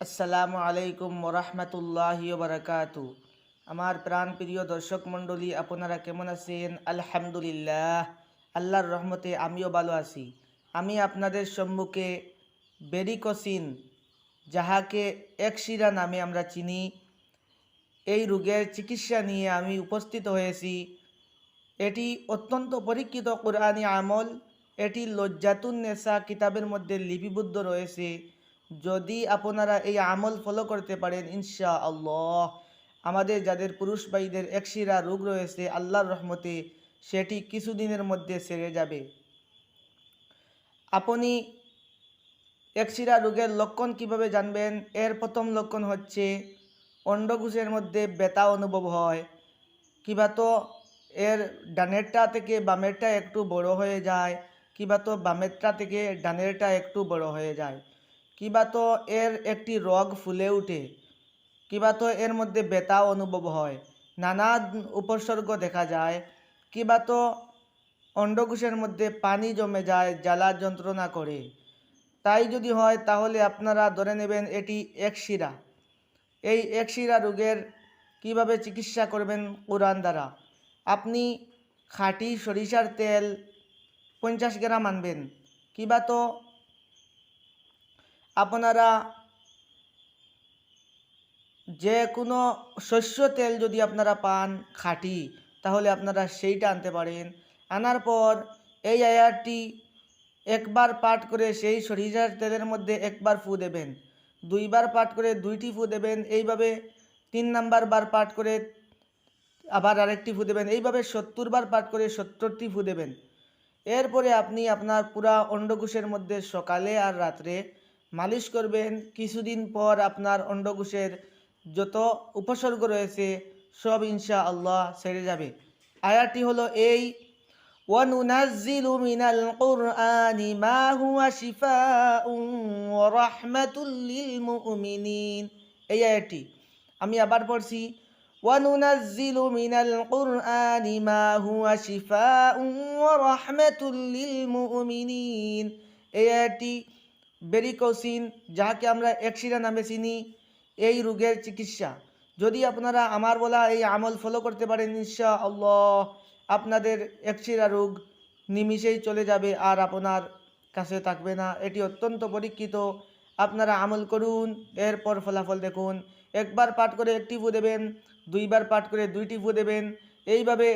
আসসালামু আলাইকুম ওরহমতুল্লাহি বারাকাতু আমার প্রাণ প্রিয় দর্শক মণ্ডলী, আপনারা কেমন আছেন? আলহামদুলিল্লাহ, আল্লাহর রহমতে আমিও ভালো আছি। আমি আপনাদের সম্মুখে বেরিকসিন, যাহাকে একশিরা নামে আমরা চিনি, এই রোগের চিকিৎসা নিয়ে আমি উপস্থিত হয়েছি। এটি অত্যন্ত পরীক্ষিত কোরআনী আমল। এটি লজ্জাতুন নেশা কিতাবের মধ্যে লিপিবদ্ধ রয়েছে। যদি আপনারা এই আমল ফলো করতে পারেন ইনশা আল্লাহ আমাদের যাদের পুরুষ ভাইদের একশিরা রোগ রয়েছে, আল্লাহর রহমতে সেটি কিছুদিনের মধ্যে সেরে যাবে। আপনি একশিরা রোগের লক্ষণ কীভাবে জানবেন? এর প্রথম লক্ষণ হচ্ছে অন্ডকুশের মধ্যে ব্যথা অনুভব হয়। কিবা তো এর ডানেরটা থেকে বামেরটা একটু বড় হয়ে যায় কিবা তো বামেরটা থেকে ডানেরটা একটু বড় হয়ে যায়। কিবা তো এর একটি রগ ফুলে ওঠে কিবা তো এর মধ্যে ব্যথা অনুভব হয়, নানা উপসর্গ দেখা যায়, কিবা তো অন্ডকোষের মধ্যে পানি জমে যায়, জ্বালা যন্ত্রণা করে। তাই যদি হয়, তাহলে আপনারা ধরে নেবেন এটি একশিরা এই একশিরা রোগের কীভাবে চিকিৎসা করবেন কোরআন দ্বারা? আপনি খাঁটি সরিষার তেল পঞ্চাশ গ্রাম আনবেন, কিবা তো আপনারা যে কোনো শস্য তেল যদি আপনারা পান খাঁটি, তাহলে আপনারা সেইটা আনতে পারেন। আনার পর এই আয়ারটি একবার পাঠ করে সেই সরিষার তেলের মধ্যে একবার ফু দেবেন। দুইবার পাঠ করে দুইটি ফু দেবেন, এইভাবে তিন নাম্বার বার পাঠ করে আবার আরেকটি ফু দেবেন, এইভাবে সত্তর বার পাঠ করে সত্তরটি ফু দেবেন। এরপরে আপনি আপনার পুরা অন্ডকোষের মধ্যে সকালে আর রাত্রে মালিশ করবেন কিছুদিন পর আপনার অন্ডকোষের যত উপসর্গ রয়েছে সব ইনশা আল্লাহ সেরে যাবে আয়াতটি হলো এই وننزل من القرآن ما هو شفاء ورحمة للمؤمنين এই আয়াতটি আমি আবার পড়ছি وننزل من القرآن ما هو شفاء ورحمة للمؤمنين এই আয়াতটি বেরিকোসিন যাকে আমরা একশিরা নামে চিনি, এই রোগের চিকিৎসা। যদি আপনারা আমার বলা এই আমল ফলো করতে পারেন ইনশা আল্লাহ আপনাদের একশিরা রোগ নিমিষেই চলে যাবে আর আপনার কাছে থাকবে না। এটি অত্যন্ত পরীক্ষিত। আপনারা আমল করুন, এরপর ফলাফল দেখুন। একবার পাঠ করে একটি ফু দেবেন, দুইবার পাঠ করে দুইটি ফু দেবেন। এইভাবে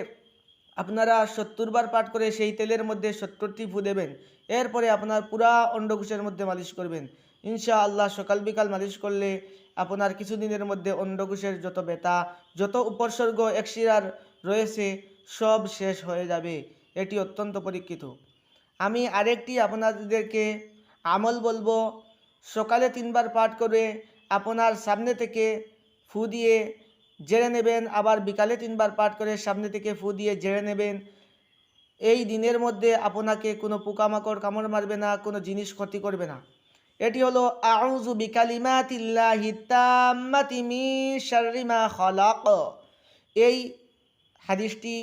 আপনারা সত্তর বার পাঠ করে সেই তেলের মধ্যে সত্তরটি ফু দেবেন। এরপরে আপনার পুরা অন্ডকোষের মধ্যে মালিশ করবেন। ইনশা আল্লাহ সকাল বিকাল মালিশ করলে আপনার কিছুদিনের মধ্যে অন্ডকোষের যত ব্যথা, যত উপসর্গ, একশিরার রয়েছে, সব শেষ হয়ে যাবে। এটি অত্যন্ত পরীক্ষিত। আমি আরেকটি আপনাদেরকে আমল বলব। সকালে তিনবার পাঠ করে আপনার সামনে থেকে ফু দিয়ে জেরে নেবেন, আবার বিকালে তিনবার পাঠ করে সামনে থেকে ফু দিয়ে জেরে নেবেন। এই দিনের মধ্যে আপনাকে কোনো পোকামাকড় কামড় মারবে না, কোনো জিনিস ক্ষতি করবে না। এটি হলো মা খালাক। এই হাদিসটি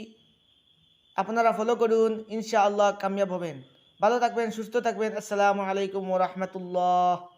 আপনারা ফলো করুন, ইনশাআল্লাহ কামিয়াব হবেন। ভালো থাকবেন, সুস্থ থাকবেন। আসসালামু আলাইকুম রাহমাতুল্লাহ।